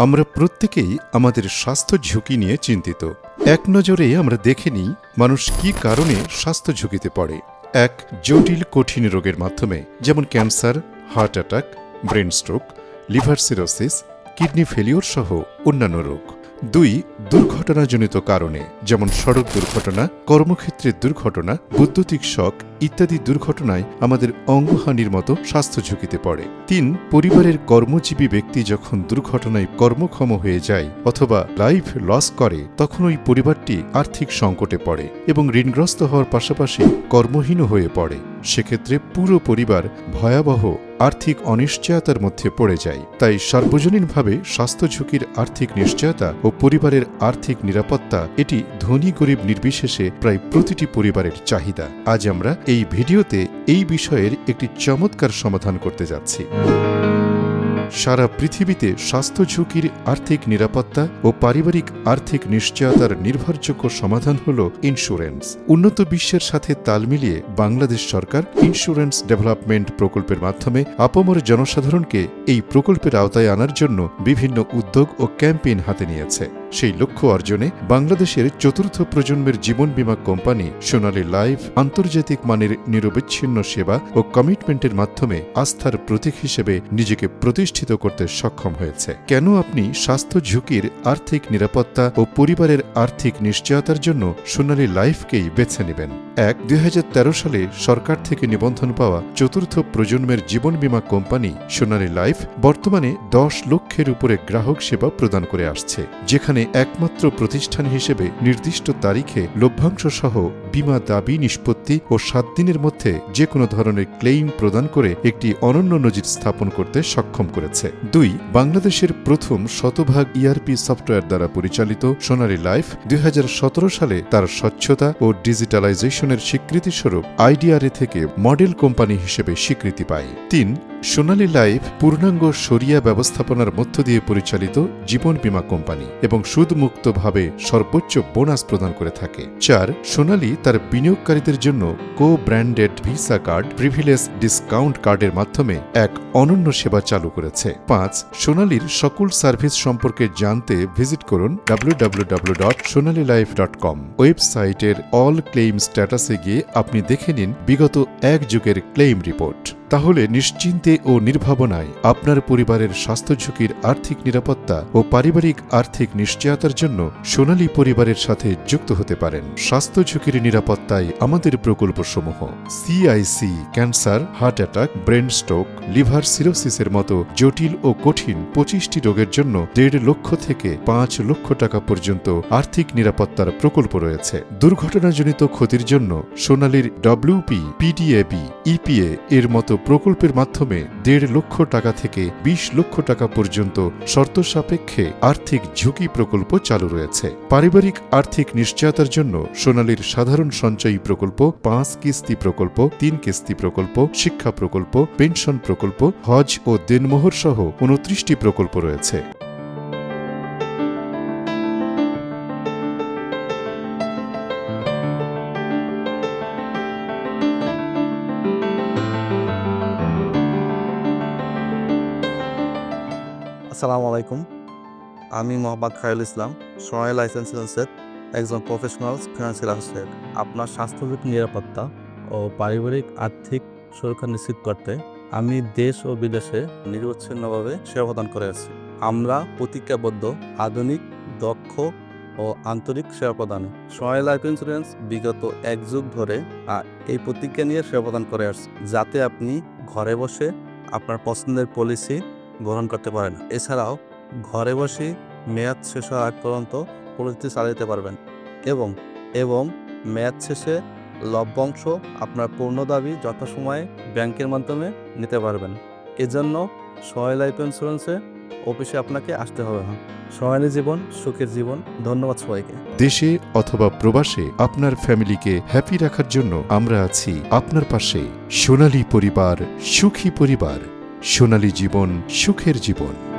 আমরা প্রত্যেকেই আমাদের স্বাস্থ্য ঝুঁকি নিয়ে চিন্তিত। এক নজরে আমরা দেখে নিই মানুষ কি কারণে স্বাস্থ্য ঝুঁকিতে পড়ে। এক, জটিল, কঠিন রোগের মাধ্যমে, যেমন cancer, heart attack, brain stroke, liver cirrhosis, kidney failure সহ অন্যান্য রোগ। দুই দুর্ঘটনাজনিত কারণে, যেমন সড়ক দুর্ঘটনা কর্মক্ষেত্রের দুর্ঘটনা, বৈদ্যুতিক শক ইত্যাদি দুর্ঘটনায় আমাদের অঙ্গহানির মতো স্বাস্থ্য ঝুঁকিতে পড়ে। তিন, পরিবারের কর্মজীবী ব্যক্তি যখন দুর্ঘটনায় কর্মক্ষম হয়ে যায় অথবা লাইফ লস করে, তখন ওই পরিবারটি আর্থিক সংকটে পড়ে এবং ঋণগ্রস্ত হওয়ার পাশাপাশি কর্মহীন হয়ে পড়ে। সেক্ষেত্রে পুরো পরিবার ভয়াবহ আর্থিক অনিশ্চয়তার মধ্যে পড়ে যায়। তাই সার্বজনীনভাবে স্বাস্থ্য ঝুঁকির আর্থিক নিশ্চয়তা ও পরিবারের আর্থিক নিরাপত্তা এটি ধনী গরিব নির্বিশেষে প্রায় প্রতিটি পরিবারের চাহিদা। আজ আমরা এই ভিডিওতে এই বিষয়ের একটি চমৎকার সমাধান করতে যাচ্ছি। সারা পৃথিবীতে স্বাস্থ্য ঝুঁকির আর্থিক নিরাপত্তা ও পারিবারিক আর্থিক নিশ্চয়তার নির্ভরযোগ্য সমাধান হল ইন্স্যুরেন্স উন্নত বিশ্বের সাথে তাল মিলিয়ে বাংলাদেশ সরকার ইন্স্যুরেন্স ডেভেলপমেন্ট প্রকল্পের মাধ্যমে আপমর জনসাধারণকে এই প্রকল্পের আওতায় আনার জন্য বিভিন্ন উদ্যোগ ও ক্যাম্পেইন হাতে নিয়েছে। সেই লক্ষ্য অর্জনে বাংলাদেশের চতুর্থ প্রজন্মের জীবন বীমা কোম্পানি সোনালী লাইফ আন্তর্জাতিক মানের নিরবিচ্ছিন্ন সেবা ও কমিটমেন্টের মাধ্যমে আস্থার প্রতীক হিসেবে নিজেকে প্রতিষ্ঠিত করতে সক্ষম হয়েছে। কেন আপনি স্বাস্থ্য ঝুঁকির আর্থিক নিরাপত্তা ও পরিবারের আর্থিক নিশ্চয়তার জন্য সোনালী লাইফকেই বেছে নেবেন? এক, দুই সালে সরকার থেকে নিবন্ধন পাওয়া চতুর্থ প্রজন্মের জীবন বীমা কোম্পানি সোনালী লাইফ বর্তমানে দশ লক্ষের উপরে গ্রাহক সেবা প্রদান করে আসছে, যেখানে একমাত্র প্রতিষ্ঠান হিসেবে নির্দিষ্ট তারিখে লভ্যাংশ সহ বীমা দাবি, নিষ্পত্তি ও সাত দিনের মধ্যে যে কোনো ধরনের ক্লেইম প্রদান করে একটি অনন্য নজির স্থাপন করতে সক্ষম করেছে। দুই, বাংলাদেশের প্রথম শতভাগ ইআরপি সফটওয়্যার দ্বারা পরিচালিত সোনালী লাইফ দুই হাজার সতেরো সালে তার স্বচ্ছতা ও ডিজিটালাইজেশনের স্বীকৃতিস্বরূপ আইডিআরএ থেকে মডেল কোম্পানি হিসেবে স্বীকৃতি পায়। তিন, সোনালী লাইফ পূর্ণাঙ্গ সরিয়া ব্যবস্থাপনার মধ্য দিয়ে পরিচালিত জীবন বীমা কোম্পানি এবং সুদমুক্তভাবে সর্বোচ্চ বোনাস প্রদান করে থাকে। চার, সোনালী তার বিনিয়োগকারীদের জন্য co branded visa card privilege discount কার্ডের মাধ্যমে এক অনন্য সেবা চালু করেছে। পাঁচ, সোনালির সকল সার্ভিস সম্পর্কে জানতে ভিজিট করুন www.sonalilife.com ওয়েবসাইটের অল ক্লেইম স্ট্যাটাসে গিয়ে আপনি দেখে নিন বিগত এক যুগের ক্লেইম রিপোর্ট তাহলে নিশ্চিন্তে ও নির্ভাবনায় আপনার পরিবারের স্বাস্থ্য ঝুঁকির আর্থিক নিরাপত্তা ও পারিবারিক আর্থিক নিশ্চয়তার জন্য সোনালী পরিবারের সাথে যুক্ত হতে পারেন। স্বাস্থ্য ঝুঁকির নিরাপত্তায় আমাদের প্রকল্প প্রকল্পসমূহ CIC cancer, heart attack, brain stroke, liver সিরোসিসের মতো জটিল ও কঠিন পঁচিশটি রোগের জন্য দেড় লক্ষ থেকে পাঁচ লক্ষ টাকা পর্যন্ত আর্থিক নিরাপত্তার প্রকল্প রয়েছে। দুর্ঘটনাজনিত ক্ষতির জন্য সোনালীর ডব্লিউপি পিডিএবি ইপিএ এর মতো প্রকল্পের মাধ্যমে দেড় লক্ষ টাকা থেকে ২০ লক্ষ টাকা পর্যন্ত শর্ত সাপেক্ষে আর্থিক ঝুঁকি প্রকল্প চালু রয়েছে। পারিবারিক আর্থিক নিশ্চয়তার জন্য সোনালীর সাধারণ সঞ্চয়ী প্রকল্প, পাঁচ কিস্তি প্রকল্প, তিন কিস্তি প্রকল্প, শিক্ষা প্রকল্প, পেনশন প্রকল্প, হজ ও দেনমোহর সহ উনত্রিশটি প্রকল্প রয়েছে। আসসালামু আলাইকুম। আমি মোহাম্মদ খায়রুল ইসলাম, সোনালী লাইফ ইন্স্যুরেন্সের একজন প্রফেশনাল ফিনান্সিয়াল অ্যাসোসিয়েট আপনার স্বাস্থ্যবিধি, নিরাপত্তা ও পারিবারিক আর্থিক সুরক্ষা নিশ্চিত করতে আমি দেশ ও বিদেশে নিরবচ্ছিন্নভাবে সেবা প্রদান করে আসছি। আমরা প্রতিজ্ঞাবদ্ধ, আধুনিক, দক্ষ ও আন্তরিক সেবা প্রদানে। সোনালী লাইফ ইন্স্যুরেন্স বিগত এক যুগ ধরে এই প্রতিজ্ঞা নিয়ে সেবা প্রদান করে আসছে। যাতে আপনি ঘরে বসে আপনার পছন্দের পলিসি গ্রহণ করতে পারেন। এছাড়াও, ঘরে বসে মেয়াদ শেষ হওয়ার আগ পর্যন্ত পরিস্থিতি চালাতে পারবেন এবং এবং মেয়াদ শেষে লভ্যাংশ আপনার পূর্ণ দাবি যথাসময়ে ব্যাংকের মাধ্যমে নিতে পারবেন। এজন্য সহায় লাইফ ইন্স্যুরেন্সে অফিসে আপনাকে আসতে হবে না। সহায়নী জীবন, সুখের জীবন। ধন্যবাদ সবাইকে। দেশে অথবা প্রবাসে আপনার ফ্যামিলিকে হ্যাপি রাখার জন্য আমরা আছি আপনার পাশে। সোনালী পরিবার, সুখী পরিবার। সোনালী জীবন সুখের জীবন।